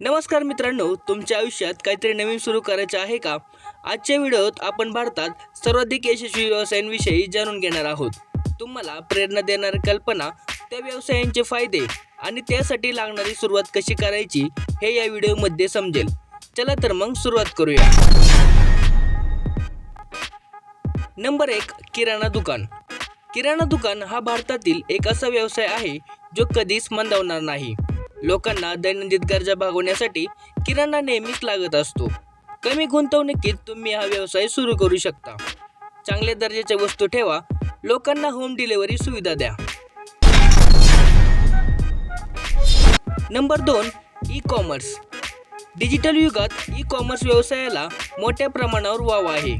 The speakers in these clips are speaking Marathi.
नमस्कार मित्रांनो तुमच्या आयुष्यात काहीतरी नवीन सुरू करायचे आहे का? आजच्या व्हिडिओत आपण भारतात सर्वाधिक यशस्वी व्यवसायांविषयी जाणून घेणार आहोत. तुम्हाला प्रेरणा देणाऱ्या कल्पना त्या व्यवसायांचे फायदे आणि त्यासाठी लागणारी सुरुवात कशी करायची हे या व्हिडिओमध्ये समजेल. चला तर मग सुरुवात करूया. नंबर एक किराणा दुकान. किराणा दुकान हा भारतातील एक असा व्यवसाय आहे जो कधीच मंदावणार नाही. लोकांना दैनंदिन गरजा भागवण्यासाठी किराणा नेहमीच लागत असतो. कमी गुंतवणुकीत तुम्ही हा व्यवसाय सुरू करू शकता. चांगल्या दर्जाच्या वस्तू ठेवा लोकांना होम डिलिव्हरी सुविधा द्या. नंबर दोन ई कॉमर्स डिजिटल युगात ई कॉमर्स व्यवसायाला मोठ्या प्रमाणावर वाव आहे.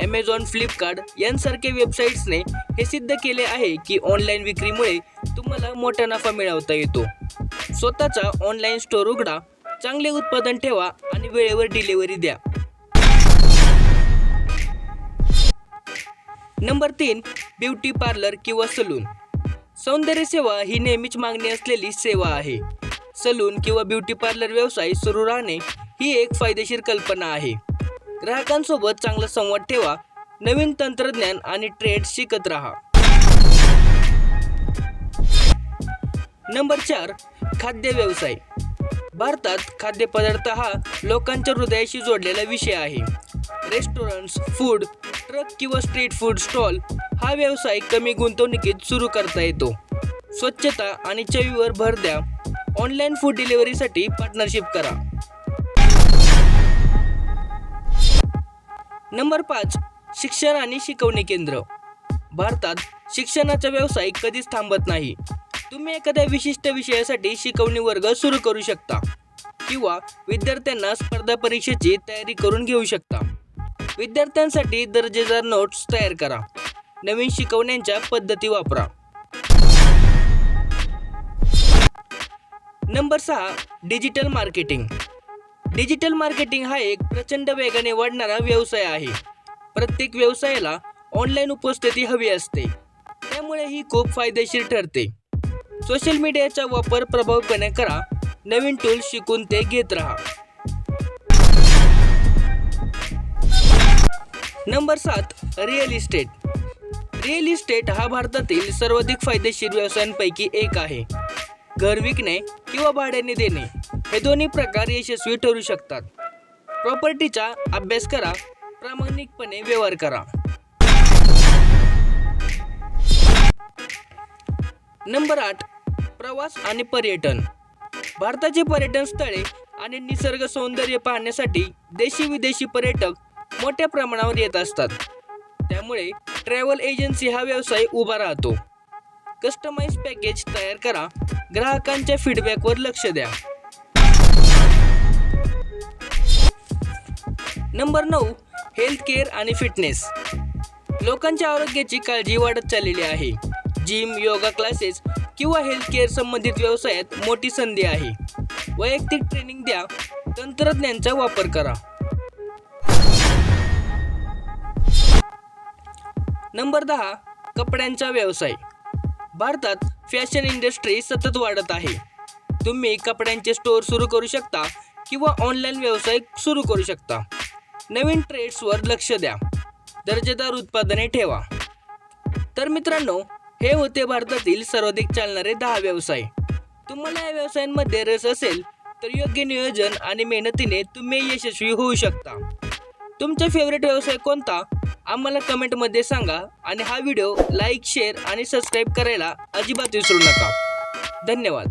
ॲमेझॉन फ्लिपकार्ट यांसारख्या वेबसाईट्सने हे सिद्ध केले आहे की ऑनलाईन विक्रीमुळे तुम्हाला मोठा नफा मिळवता येतो. स्वतःचा ऑनलाईन स्टोअर उघडा चांगले उत्पादन ठेवा आणि वेळेवर डिलिव्हरी द्या. नंबर तीन ब्युटी पार्लर किंवा सलून सौंदर्य सेवा ही नेहमीच मागणी असलेली सेवा आहे. सलून किंवा ब्युटी पार्लर व्यवसाय सुरू राहणे ही एक फायदेशीर कल्पना आहे. ग्राहकांसोबत चांगला संवाद ठेवा नवीन तंत्रज्ञान आणि ट्रेड शिकत राहा. नंबर चार खाद्य व्यवसाय. भारतात खाद्यपदार्थ हा लोकांच्या हृदयाशी जोडलेला विषय आहे. रेस्टॉरंट्स फूड ट्रक किंवा स्ट्रीट फूड स्टॉल हा व्यवसाय कमी गुंतवणुकीत सुरू करता येतो. स्वच्छता आणि चवीवर भर द्या. ऑनलाईन फूड डिलिव्हरीसाठी पार्टनरशिप करा. नंबर पाच शिक्षण आणि शिकवणी केंद्र. भारतात शिक्षणाचा व्यवसाय कधीच थांबत नाही. तुम्ही एखाद्या विशिष्ट विषयासाठी शिकवणी वर्ग सुरू करू शकता. किंवा विद्यार्थ्यांना स्पर्धा परीक्षेची तयारी करून घेऊ शकता. विद्यार्थ्यांसाठी दर्जेदार नोट्स तयार करा. नवीन शिकवण्यांच्या पद्धती वापरा. नंबर सहा डिजिटल मार्केटिंग. डिजिटल मार्केटिंग हा एक प्रचंड वेगाने वाढणारा व्यवसाय आहे. प्रत्येक व्यवसायाला ऑनलाईन उपस्थिती हवी असते. त्यामुळे ही खूप फायदेशीर ठरते. सोशल मीडियाचा वापर प्रभावीपणे करा. नवीन टूल शिकून ते घेत राहा. नंबर सात रिअल इस्टेट रिअल इस्टेट हा भारतातील सर्वाधिक फायदेशीर व्यवसायांपैकी एक आहे. घर विकणे किंवा भाड्याने देणे हे दोन्ही प्रकार यशस्वी ठरू शकतात. प्रॉपर्टीचा अभ्यास करा प्रामाणिकपणे व्यवहार करा. नंबर आठ प्रवास आणि पर्यटन. भारताची पर्यटन स्थळे आणि निसर्ग सौंदर्य पाहण्यासाठी देशी विदेशी पर्यटक मोठ्या प्रमाणावर येत असतात. त्यामुळे ट्रॅव्हल एजन्सी हा व्यवसाय उभा राहतो. कस्टमाइज पॅकेज तयार करा. ग्राहकांच्या फीडबॅकवर लक्ष द्या. नंबर नऊ हेल्थ केअर आणि फिटनेस लोकांच्या आरोग्याची काळजी वाढत चाललेली आहे. जिम योगा क्लासेस किंवा हेल्थकेअर संबंधित व्यवसायात मोठी संधी आहे. वैयक्तिक ट्रेनिंग द्या तंत्रज्ञानचा वापर करा. नंबर दहा कपड्यांचा व्यवसाय. भारतात फॅशन इंडस्ट्री सतत वाढत आहे. तुम्ही कपड्यांचे स्टोअर सुरू करू शकता किंवा ऑनलाईन व्यवसाय सुरू करू शकता. नवीन ट्रेड्सवर लक्ष द्या. दर्जेदार उत्पादने ठेवा. तर मित्रांनो हे होते भारतातील सर्वाधिक चालणारे दहा व्यवसाय. तुम्हाला या व्यवसायांमध्ये रस असेल तर योग्य नियोजन आणि मेहनतीने तुम्ही यशस्वी होऊ शकता. तुमचा फेवरेट व्यवसाय कोणता? आम्हाला कमेंटमध्ये सांगा आणि हा व्हिडिओ लाईक शेअर आणि सबस्क्राईब करायला अजिबात विसरू नका. धन्यवाद.